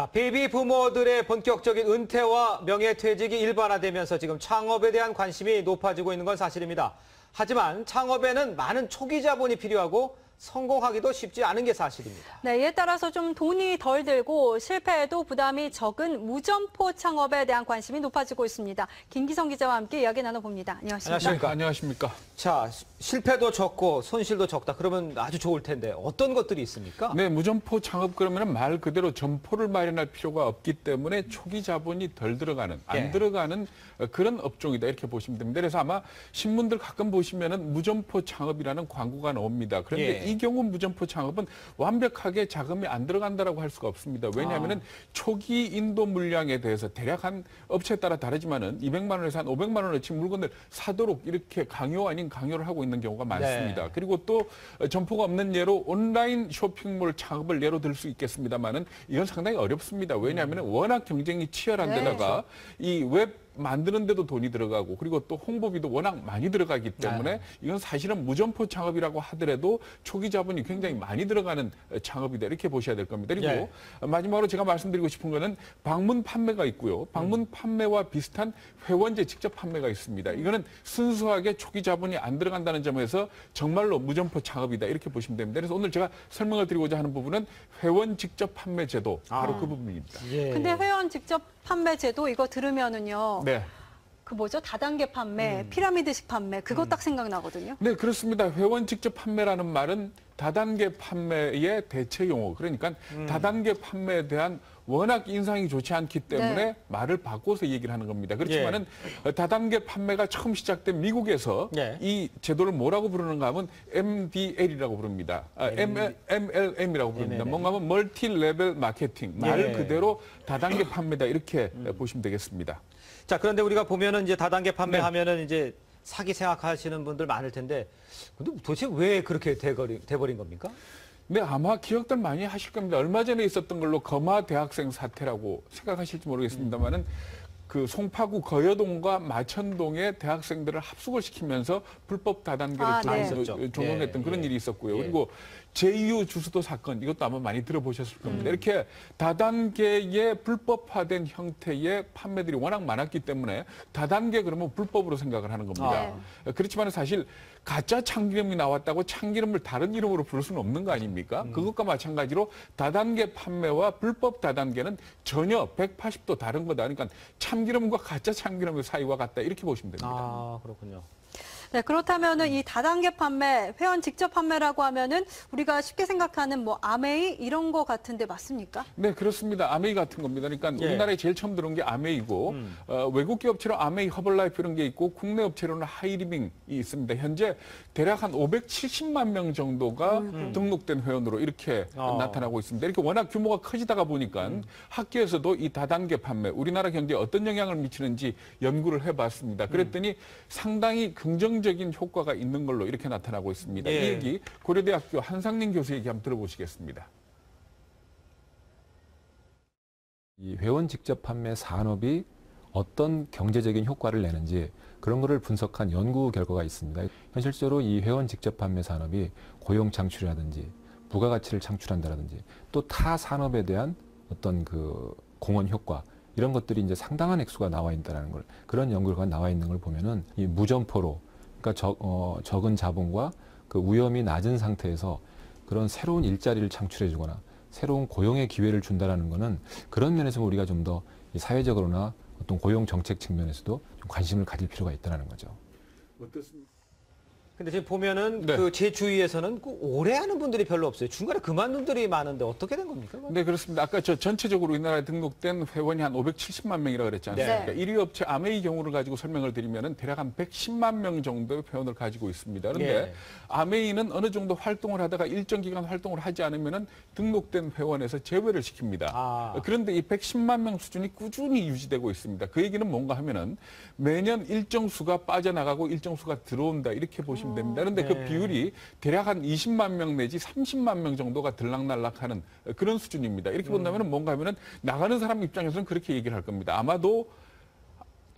자, 베이비 부모들의 본격적인 은퇴와 명예퇴직이 일반화되면서 지금 창업에 대한 관심이 높아지고 있는 건 사실입니다. 하지만 창업에는 많은 초기 자본이 필요하고 성공하기도 쉽지 않은 게 사실입니다. 네, 이에 따라서 좀 돈이 덜 들고 실패해도 부담이 적은 무점포 창업에 대한 관심이 높아지고 있습니다. 김기성 기자와 함께 이야기 나눠봅니다. 안녕하십니까? 안녕하십니까. 네, 안녕하십니까. 자, 시- 실패도 적고 손실도 적다. 그러면 아주 좋을 텐데 어떤 것들이 있습니까? 네, 무점포 창업 그러면 말 그대로 점포를 마련할 필요가 없기 때문에 초기 자본이 덜 들어가는, 안 예. 들어가는 어, 그런 업종이다 이렇게 보시면 됩니다. 그래서 아마 신문들 가끔 보시면은 무점포 창업이라는 광고가 나옵니다. 그런데 예. 이 경우 무점포 창업은 완벽하게 자금이 안 들어간다라고 할 수가 없습니다. 왜냐하면은 아. 초기 인도 물량에 대해서 대략 한 업체에 따라 다르지만은 200만 원에서 한 500만 원어치 물건을 사도록 이렇게 강요 아닌 강요를 하고 있는 경우가 많습니다. 네. 그리고 또 어, 점포가 없는 예로 온라인 쇼핑몰 창업을 예로 들 수 있겠습니다만은 이건 상당히 어렵습니다. 왜냐하면 워낙 경쟁이 치열한 네, 데다가 이웹 만드는데도 돈이 들어가고 그리고 또 홍보비도 워낙 많이 들어가기 때문에 네. 이건 사실은 무점포 창업이라고 하더라도 초기 자본이 굉장히 많이 들어가는 어, 창업이다 이렇게 보셔야 될 겁니다. 그리고 예. 마지막으로 제가 말씀드리고 싶은 거는 방문 판매가 있고요. 방문 판매와 비슷한 회원제 직접 판매가 있습니다. 이거는 순수하게 초기 자본이 안 들어간다는 점에서 정말로 무점포 창업이다 이렇게 보시면 됩니다. 그래서 오늘 제가 설명을 드리고자 하는 부분은 회원 직접 판매 제도 바로 아. 그 부분입니다. 예. 근데 회원 직접 판매 제도 이거 들으면은요. 네. 그 뭐죠? 다단계 판매, 음. 피라미드식 판매 그거 딱 생각나거든요. 네, 그렇습니다. 회원 직접 판매라는 말은 다단계 판매의 대체 용어. 그러니까 음. 다단계 판매에 대한 워낙 인상이 좋지 않기 때문에 네. 말을 바꿔서 얘기를 하는 겁니다. 그렇지만은 다단계 판매가 처음 시작된 미국에서 예. 이 제도를 뭐라고 부르는가 하면 MDL이라고 부릅니다. 아, ML, MLM이라고 부릅니다. MLM. 뭔가 하면 멀티 레벨 마케팅. 말 예. 그대로 다단계 판매다 이렇게 보시면 되겠습니다. 자, 그런데 우리가 보면은 이제 다단계 판매하면은 이제 사기 생각하시는 분들 많을 텐데 근데 도대체 왜 그렇게 돼버린, 돼버린 겁니까? 네, 아마 기억들 많이 하실 겁니다. 얼마 전에 있었던 걸로 거마 대학생 사태라고 생각하실지 모르겠습니다만은 그 송파구 거여동과 마천동의 대학생들을 합숙을 시키면서 불법 다단계를 아, 조- 네. 있었죠. 종용했던 예, 그런 예. 일이 있었고요. 예. 그리고 제2유 주수도 사건 이것도 아마 많이 들어보셨을 겁니다. 음. 이렇게 다단계의 불법화된 형태의 판매들이 워낙 많았기 때문에 다단계 그러면 불법으로 생각을 하는 겁니다. 아. 그렇지만 사실 가짜 참기름이 나왔다고 참기름을 다른 이름으로 부를 수는 없는 거 아닙니까? 음. 그것과 마찬가지로 다단계 판매와 불법 다단계는 전혀 180도 다른 거다. 그러니까 참기름과 가짜 참기름의 사이와 같다. 이렇게 보시면 됩니다. 아, 그렇군요. 네, 그렇다면은 이 다단계 판매, 회원 직접 판매라고 하면은 우리가 쉽게 생각하는 뭐 아메이 이런 거 같은데 맞습니까? 네, 그렇습니다. 아메이 같은 겁니다. 그러니까 예. 우리나라에 제일 처음 들어온 게 아메이고 음. 어, 외국 기업체로 아메이 허벌라이프 이런 게 있고 국내 업체로는 하이리빙이 있습니다. 현재 대략 한 570만 명 정도가 등록된 회원으로 이렇게 어. 나타나고 있습니다. 이렇게 워낙 규모가 커지다가 보니까 학교에서도 이 다단계 판매 우리나라 경제에 어떤 영향을 미치는지 연구를 해봤습니다. 그랬더니 상당히 긍정 적인 효과가 있는 걸로 이렇게 나타나고 있습니다. 예. 이 얘기 고려대학교 한상민 교수 얘기 한번 들어보시겠습니다. 이 회원 직접 판매 산업이 어떤 경제적인 효과를 내는지 그런 거를 분석한 연구 결과가 있습니다. 현실적으로 이 회원 직접 판매 산업이 고용 창출이라든지 부가가치를 창출한다라든지 또 타 산업에 대한 어떤 그 공헌 효과 이런 것들이 이제 상당한 액수가 나와 있다는 걸 그런 연구가 나와 있는 걸 보면은 이 무점포로 그러니까 적, 어, 적은 자본과 그 위험이 낮은 상태에서 그런 새로운 일자리를 창출해 주거나 새로운 고용의 기회를 준다라는 거는 그런 면에서 우리가 좀 더 사회적으로나 어떤 고용 정책 측면에서도 좀 관심을 가질 필요가 있다는 거죠. 어떻습니까? 근데 지금 보면은 네. 그제 주위에서는 그 오래 하는 분들이 별로 없어요. 중간에 그만둔 분들이 많은데 어떻게 된 겁니까? 네, 그렇습니다. 아까 저 전체적으로 우리나라에 등록된 회원이 한 570만 명이라 그랬지 않습니까? 네. 1위 업체 아메이 경우를 가지고 설명을 드리면은 대략 한 110만 명 정도의 회원을 가지고 있습니다. 그런데 예. 아메이는 어느 정도 활동을 하다가 일정 기간 활동을 하지 않으면은 등록된 회원에서 제외를 시킵니다. 아. 그런데 이 110만 명 수준이 꾸준히 유지되고 있습니다. 그 얘기는 뭔가 하면은 매년 일정 수가 빠져나가고 일정 수가 들어온다 이렇게 보시면 됩니다. 그런데 그 네. 비율이 대략 한 20만 명 내지 30만 명 정도가 들락날락하는 그런 수준입니다. 이렇게 본다면 뭔가 하면은 나가는 사람 입장에서는 그렇게 얘기를 할 겁니다. 아마도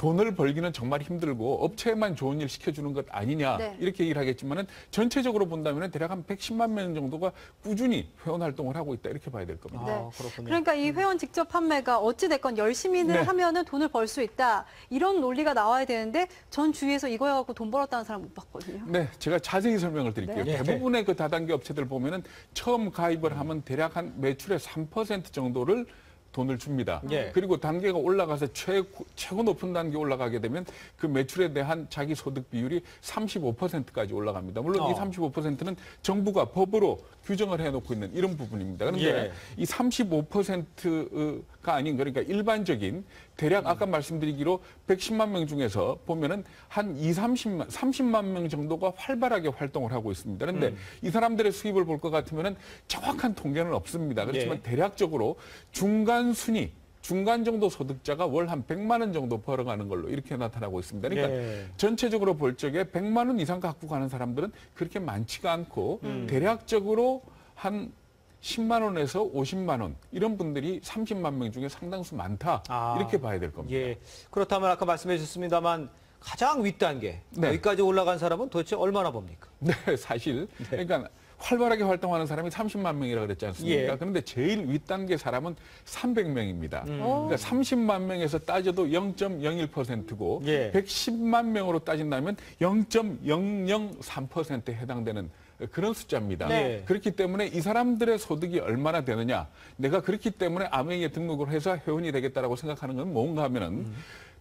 돈을 벌기는 정말 힘들고 업체에만 좋은 일 시켜주는 것 아니냐 네. 이렇게 얘기를 하겠지만은 전체적으로 본다면 대략 한 110만 명 정도가 꾸준히 회원 활동을 하고 있다 이렇게 봐야 될 겁니다. 네. 아, 그렇군요. 그러니까 이 회원 직접 판매가 어찌 됐건 열심히는 네. 하면은 돈을 벌 수 있다 이런 논리가 나와야 되는데 전 주위에서 이거 해갖고 돈 벌었다는 사람 못 봤거든요. 네, 제가 자세히 설명을 드릴게요. 네. 대부분의 그 다단계 업체들 보면은 처음 가입을 하면 대략 한 매출의 3% 정도를 돈을 줍니다. 예. 그리고 단계가 올라가서 최고, 최고 높은 단계 올라가게 되면 그 매출에 대한 자기 소득 비율이 35%까지 올라갑니다. 물론 이 어. 35%는 정부가 법으로 규정을 해놓고 있는 이런 부분입니다. 그런데 예. 이 35%가 아닌 그러니까 일반적인 대략 아까 말씀드리기로 110만 명 중에서 보면은 한 2, 30만, 30만 명 정도가 활발하게 활동을 하고 있습니다. 그런데 음. 이 사람들의 수입을 볼 것 같으면은 정확한 통계는 없습니다. 그렇지만 예. 대략적으로 중간 순위 중간 정도 소득자가 월 한 100만 원 정도 벌어가는 걸로 이렇게 나타나고 있습니다. 그러니까 예. 전체적으로 볼 적에 100만 원 이상 갖고 가는 사람들은 그렇게 많지가 않고 음. 대략적으로 한 10만 원에서 50만 원 이런 분들이 30만 명 중에 상당수 많다 아. 이렇게 봐야 될 겁니다. 예. 그렇다면 아까 말씀해 주셨습니다만 가장 윗단계 네. 여기까지 올라간 사람은 도대체 얼마나 봅니까? 네, 사실 그러니까 활발하게 활동하는 사람이 30만 명이라 그랬지 않습니까? 예. 그런데 제일 윗단계 사람은 300명입니다. 음. 오. 그러니까 30만 명에서 따져도 0.01%고 예. 110만 명으로 따진다면 0.003%에 해당되는 그런 숫자입니다. 네. 그렇기 때문에 이 사람들의 소득이 얼마나 되느냐. 내가 그렇기 때문에 암행에 등록을 해서 회원이 되겠다라고 생각하는 건 뭔가 하면은 음.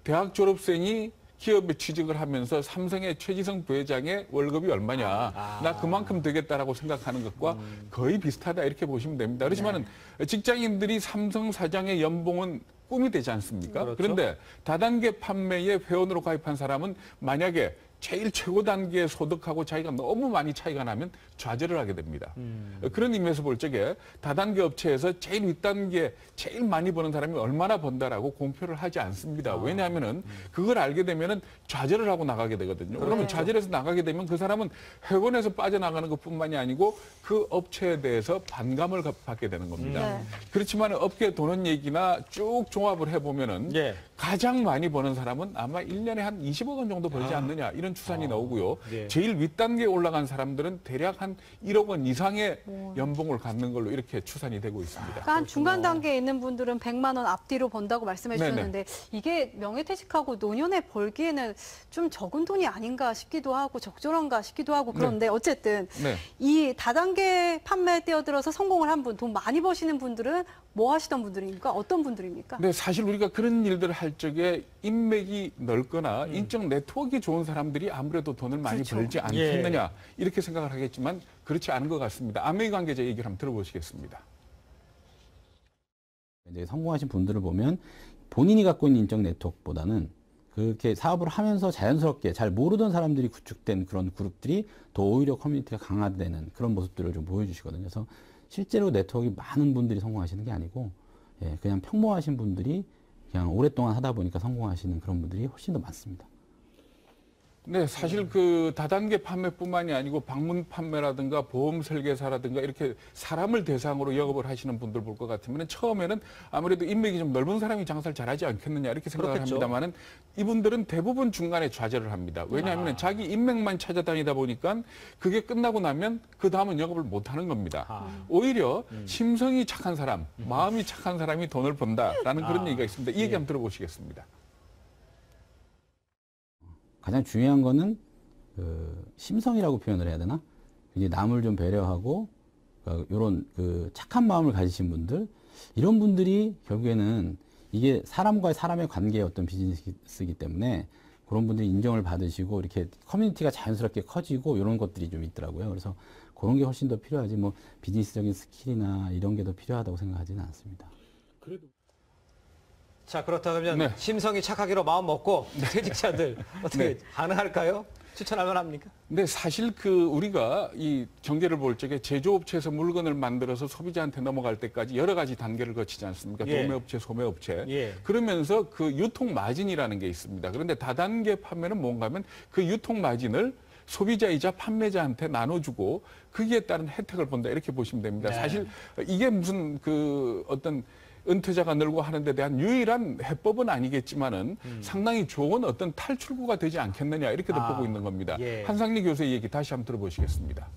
대학 졸업생이 기업에 취직을 하면서 삼성의 최지성 부회장의 월급이 얼마냐. 아. 나 그만큼 되겠다라고 생각하는 것과 음. 거의 비슷하다 이렇게 보시면 됩니다. 그렇지만은 네. 직장인들이 삼성 사장의 연봉은 꿈이 되지 않습니까? 그렇죠. 그런데 다단계 판매에 회원으로 가입한 사람은 만약에 제일 최고 단계의 소득하고 자기가 너무 많이 차이가 나면 좌절을 하게 됩니다. 음. 그런 의미에서 볼 적에 다단계 업체에서 제일 윗단계 제일 많이 버는 사람이 얼마나 번다라고 공표를 하지 않습니다. 아. 왜냐하면은 그걸 알게 되면은 좌절을 하고 나가게 되거든요. 그러면 그렇죠. 좌절해서 나가게 되면 그 사람은 회원에서 빠져나가는 것뿐만이 아니고 그 업체에 대해서 반감을 가- 받게 되는 겁니다. 네. 그렇지만 업계 도는 얘기나 쭉 종합을 해보면은 예. 가장 많이 버는 사람은 아마 일년에 한 20억 원 정도 벌지 않느냐 이런 추산이 아, 나오고요. 예. 제일 윗단계에 올라간 사람들은 대략 한 1억 원 이상의 연봉을 갖는 걸로 이렇게 추산이 되고 있습니다. 그러니까 한 중간 단계에 있는 분들은 100만 원 앞뒤로 번다고 말씀해. 주셨는데 이게 명예퇴직하고 노년에 벌기에는 좀 적은 돈이 아닌가 싶기도 하고 적절한가 싶기도 하고 그런데 어쨌든 네. 이 다단계 판매에 뛰어들어서 성공을 한 분, 돈 많이 버시는 분들은 뭐 하시던 분들입니까? 어떤 분들입니까? 근데 사실 우리가 그런 일들을 할 적에 인맥이 넓거나 인적 네트워크가 좋은 사람들이 아무래도 돈을 많이 그렇죠. 벌지 않겠느냐 이렇게 생각을 하겠지만 그렇지 않은 것 같습니다. 아메이 관계자 얘기를 한번 들어보시겠습니다. 이제 성공하신 분들을 보면 본인이 갖고 있는 인적 네트워크보다는 그렇게 사업을 하면서 자연스럽게 잘 모르던 사람들이 구축된 그런 그룹들이 더 오히려 커뮤니티가 강화되는 그런 모습들을 좀 보여주시거든요. 그래서 실제로 네트워크가 많은 분들이 성공하시는 게 아니고 예, 그냥 평범하신 분들이 그냥 오랫동안 하다 보니까 성공하시는 그런 분들이 훨씬 더 많습니다. 네, 사실 그 다단계 판매뿐만이 아니고 방문 판매라든가 보험 설계사라든가 이렇게 사람을 대상으로 영업을 하시는 분들 볼 것 같으면 처음에는 아무래도 인맥이 좀 넓은 사람이 장사를 잘하지 않겠느냐 이렇게 생각을 그렇겠죠. 합니다만은 이분들은 대부분 중간에 좌절을 합니다. 왜냐하면 아. 자기 인맥만 찾아다니다 보니까 그게 끝나고 나면 그 다음은 영업을 못 하는 겁니다. 아. 오히려 음. 심성이 착한 사람, 마음이 착한 사람이 돈을 번다라는 그런 아. 얘기가 있습니다. 이 얘기 예. 한번 들어보시겠습니다. 가장 중요한 거는 그 심성이라고 표현을 해야 되나? 이제 남을 좀 배려하고 이런 그 착한 마음을 가지신 분들 이런 분들이 결국에는 이게 사람과의 사람의 관계의 어떤 비즈니스이기 때문에 그런 분들이 인정을 받으시고 이렇게 커뮤니티가 자연스럽게 커지고 이런 것들이 좀 있더라고요. 그래서 그런 게 훨씬 더 필요하지 뭐 비즈니스적인 스킬이나 이런 게 더 필요하다고 생각하지는 않습니다. 자 그렇다면 네. 심성이 착하기로 마음 먹고 퇴직자들 어떻게 네. 가능할까요? 추천할 만합니까? 근데 사실 그 우리가 이 경제를 볼 적에 제조업체에서 물건을 만들어서 소비자한테 넘어갈 때까지 여러 가지 단계를 거치지 않습니까? 예. 도매업체, 소매업체. 예. 그러면서 그 유통 마진이라는 게 있습니다. 그런데 다단계 판매는 뭔가 하면 그 유통 마진을 소비자이자 판매자한테 나눠주고 거기에 따른 혜택을 본다 이렇게 보시면 됩니다. 네. 사실 이게 무슨 그 어떤 은퇴자가 늘고 하는 데 대한 유일한 해법은 아니겠지만은 상당히 좋은 어떤 탈출구가 되지 않겠느냐 이렇게도 아, 보고 있는 겁니다. 예. 한상리 교수의 얘기 다시 한번 들어보시겠습니다.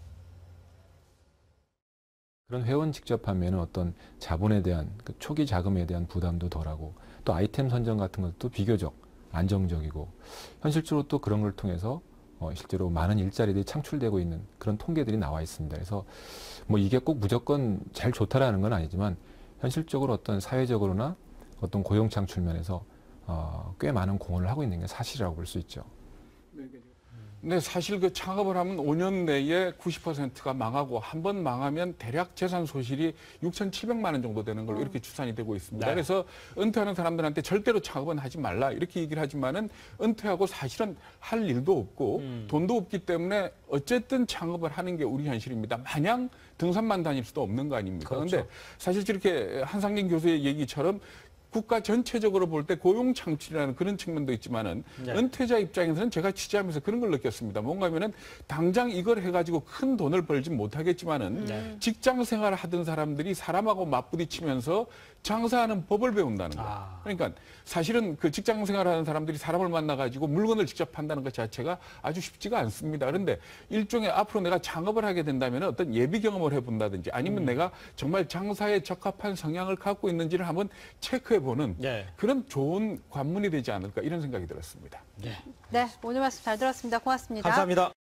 그런 회원 직접 판매는 어떤 자본에 대한 그 초기 자금에 대한 부담도 덜하고 또 아이템 선정 같은 것도 비교적 안정적이고 현실적으로 또 그런 걸 통해서 어, 실제로 많은 일자리들이 창출되고 있는 그런 통계들이 나와 있습니다. 그래서 뭐 이게 꼭 무조건 제일 좋다라는 건 아니지만 현실적으로 어떤 사회적으로나 어떤 고용 창출 면에서 어, 꽤 많은 공헌을 하고 있는 게 사실이라고 볼 수 있죠. 근데 사실 그 창업을 하면 5년 내에 90%가 망하고 한 번 망하면 대략 재산 소실이 6,700만 원 정도 되는 걸로 이렇게 추산이 되고 있습니다. 네. 그래서 은퇴하는 사람들한테 절대로 창업은 하지 말라 이렇게 얘기를 하지만은 은퇴하고 사실은 할 일도 없고 음. 돈도 없기 때문에 어쨌든 창업을 하는 게 우리 현실입니다. 마냥 등산만 다닐 수도 없는 거 아닙니까? 그렇죠. 그런데 사실 저렇게 한상진 교수의 얘기처럼 국가 전체적으로 볼 때 고용 창출이라는 그런 측면도 있지만은 네. 은퇴자 입장에서는 제가 취재하면서 그런 걸 느꼈습니다. 뭔가 하면은 당장 이걸 해가지고 큰 돈을 벌지 못하겠지만은 네. 직장 생활을 하던 사람들이 사람하고 맞부딪히면서 장사하는 법을 배운다는 거예요. 아. 그러니까 사실은 그 직장 생활하는 사람들이 사람을 만나가지고 물건을 직접 판다는 것 자체가 아주 쉽지가 않습니다. 그런데 일종의 앞으로 내가 창업을 하게 된다면 어떤 예비 경험을 해본다든지 아니면 내가 정말 장사에 적합한 성향을 갖고 있는지를 한번 체크해보는 네. 그런 좋은 관문이 되지 않을까 이런 생각이 들었습니다. 네. 네, 오늘 말씀 잘 들었습니다. 고맙습니다. 감사합니다.